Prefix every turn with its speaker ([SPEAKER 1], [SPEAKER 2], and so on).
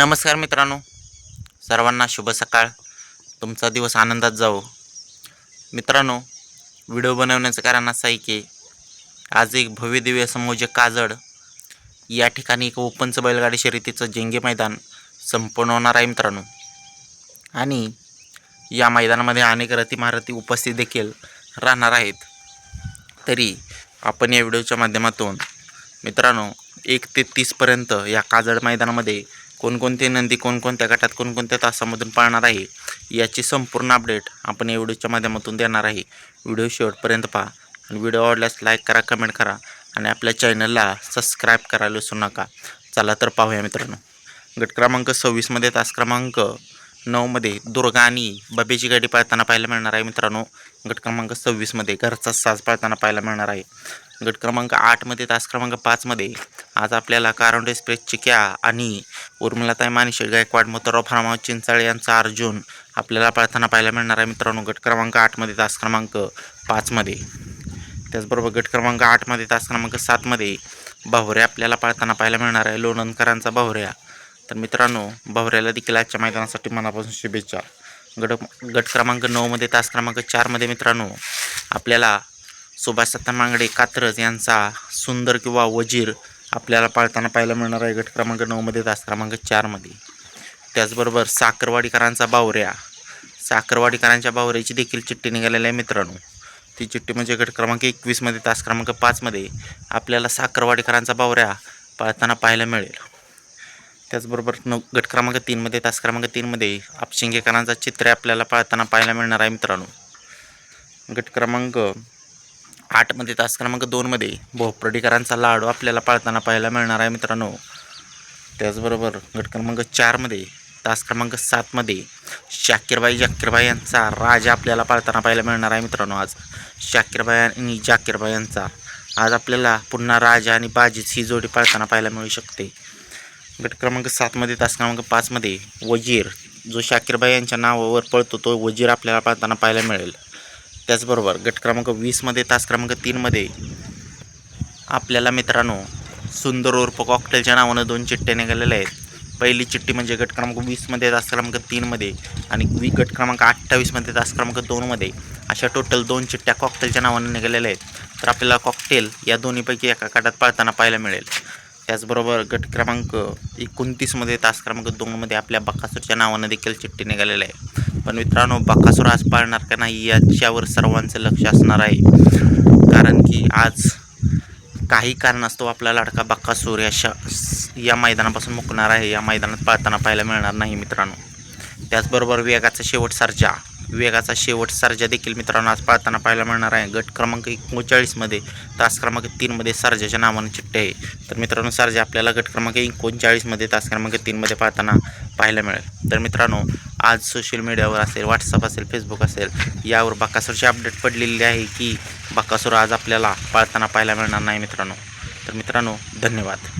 [SPEAKER 1] नमस्कार मित्रांनो. सर्वांना शुभ सकाळ. तुमचा दिवस आनंदात जावो. मित्रांनो व्हिडिओ बनवण्याचं कारण असं आहे की आज एक भव्य दिव्य समोजे काजड या ठिकाणी एक ओपनचं बैलगाडी शर्यतीचं जेंगे मैदान संपन्न होणार आहे मित्रांनो. आणि या मैदानामध्ये अनेक रती महारथी उपस्थित देखील राहणार आहेत. तरी आपण या व्हिडिओच्या माध्यमातून मित्रांनो एक ते तीसपर्यंत या काजड मैदानामध्ये कोणकोणते नंदी कोणकोणत्या गटात कोणकोणत्या तासामधून पाळणार आहे याची संपूर्ण अपडेट आपण या व्हिडिओच्या माध्यमातून देणार आहे. व्हिडिओ शेवटपर्यंत पहा आणि व्हिडिओ आवडल्यास लाईक करा कमेंट करा आणि आपल्या चॅनलला सबस्क्राईब करायला विसरू नका. चला तर पाहूया मित्रांनो. गट क्रमांक सव्वीसमध्ये तास क्रमांक नऊमध्ये दुर्गा आणि बबेची गाडी पाळताना पाहायला मिळणार आहे मित्रांनो. गट क्रमांक सव्वीसमध्ये घरचा साज पाळताना पाहायला मिळणार आहे. गट क्रमांक आठमध्ये तास क्रमांक पाचमध्ये आज आपल्याला कारोंड एक्सप्रेस क्या आणि उर्मिलाताई मानिशेट गायकवाड मोतराव फार्माव चिंचाळे यांचा अर्जुन. आपल्याला पाळताना पाहायला मिळणार आहे मित्रांनो गट क्रमांक आठमध्ये तास क्रमांक पाचमध्ये त्याचबरोबर गट क्रमांक आठमध्ये तास क्रमांक सातमध्ये बाहुऱ्या आपल्याला पाळताना पाहायला मिळणार आहे लोणंदकरांचा बाहुऱ्या. तर मित्रांनो बाहुऱ्याला देखील आजच्या मैदानासाठी मनापासून शुभेच्छा. गट गट क्रमांक नऊमध्ये तास क्रमांक चारमध्ये मित्रांनो आपल्याला सुभाष सत्ता मांगडे कात्रज यांचा सुंदर किंवा वजीर आपल्याला पाळताना पाहायला मिळणार आहे गट क्रमांक नऊमध्ये तास क्रमांक चारमध्ये त्याचबरोबर साखरवाडीकरांचा बावऱ्या. साखरवाडीकरांच्या बावऱ्याची देखील चिठ्ठी निघालेली आहे मित्रांनो. ती चिठ्ठी म्हणजे गट क्रमांक एकवीसमध्ये तास क्रमांक पाचमध्ये आपल्याला साखरवाडीकरांचा बावऱ्या पाळताना पाहायला मिळेल. त्याचबरोबर नऊ गट क्रमांक तीनमध्ये तास क्रमांक तीनमध्ये आपशिंगेकरांचा चित्रे आपल्याला पाळताना पाहायला मिळणार आहे मित्रांनो. गट क्रमांक आठमध्ये तास क्रमांक दोनमध्ये भोपरडीकरांचा लाडू आपल्याला पाळताना पाहायला मिळणार आहे मित्रांनो. त्याचबरोबर गट क्रमांक चारमध्ये तास क्रमांक सातमध्ये शाकीरबाई जाकीरबाई यांचा राजा आपल्याला पाळताना पाहायला मिळणार आहे मित्रांनो आज. शाकीरबाई आणि जाकीरबाई यांचा आज आपल्याला पुन्हा राजा आणि बाजीच ही जोडी पाळताना पाहायला मिळू शकते. गट क्रमांक सातमध्ये तास क्रमांक पाचमध्ये वजीर जो शाकीरबाई यांच्या नावावर पळतो तो वजीर आपल्याला पाळताना पाहायला मिळेल. त्याचबरोबर गट क्रमांक वीसमध्ये तास क्रमांक तीनमध्ये आपल्याला मित्रांनो सुंदर ओरप कॉकटेलच्या नावानं दोन चिठ्ठ्या निघालेल्या आहेत. पहिली चिठ्ठी म्हणजे गट क्रमांक वीसमध्ये तास क्रमांक तीनमध्ये आणि वी गट क्रमांक अठ्ठावीसमध्ये तास क्रमांक दोनमध्ये. अशा टोटल दोन चिठ्ठ्या कॉकटेलच्या नावानं निघालेल्या आहेत. तर आपल्याला कॉकटेल या दोन्हीपैकी एका काटात पाळताना पाहायला मिळेल. त्याचबरोबर गट क्रमांक एकोणतीसमध्ये तास क्रमांक दोनमध्ये आपल्या बकासूरच्या नावानं देखील चिठ्ठी निघालेली आहे पण मित्रांनो बकासूर आज पाळणार का नाही याच्यावर सर्वांचं लक्ष असणार आहे. कारण की आज काही कारणास्तव आपला लाडका बक्कासूर या श या मैदानापासून मुकणार आहे. या मैदानात पाळताना पाहायला मिळणार नाही मित्रांनो. त्याचबरोबर वेगाचा शेवट सर्जा. वेगाचा शेवट सर्जा देखील मित्रांनो आज पाळताना पाहायला मिळणार आहे. गट क्रमांक एकोणचाळीसमध्ये तास क्रमांक तीनमध्ये सर्जाच्या नावानं चिट्टे आहे. तर मित्रांनो सर्जा आपल्याला गट क्रमांक एकोणचाळीसमध्ये तास क्रमांक तीनमध्ये पाळताना पाहायला मिळेल. तर मित्रांनो आज सोशल मीडियावर असेल व्हॉट्सअप असेल फेसबुक असेल यावर बकासूरची अपडेट पडलेली आहे की बाकासूर आज आपल्याला पाळताना पाहायला मिळणार नाही मित्रांनो. तर मित्रांनो धन्यवाद.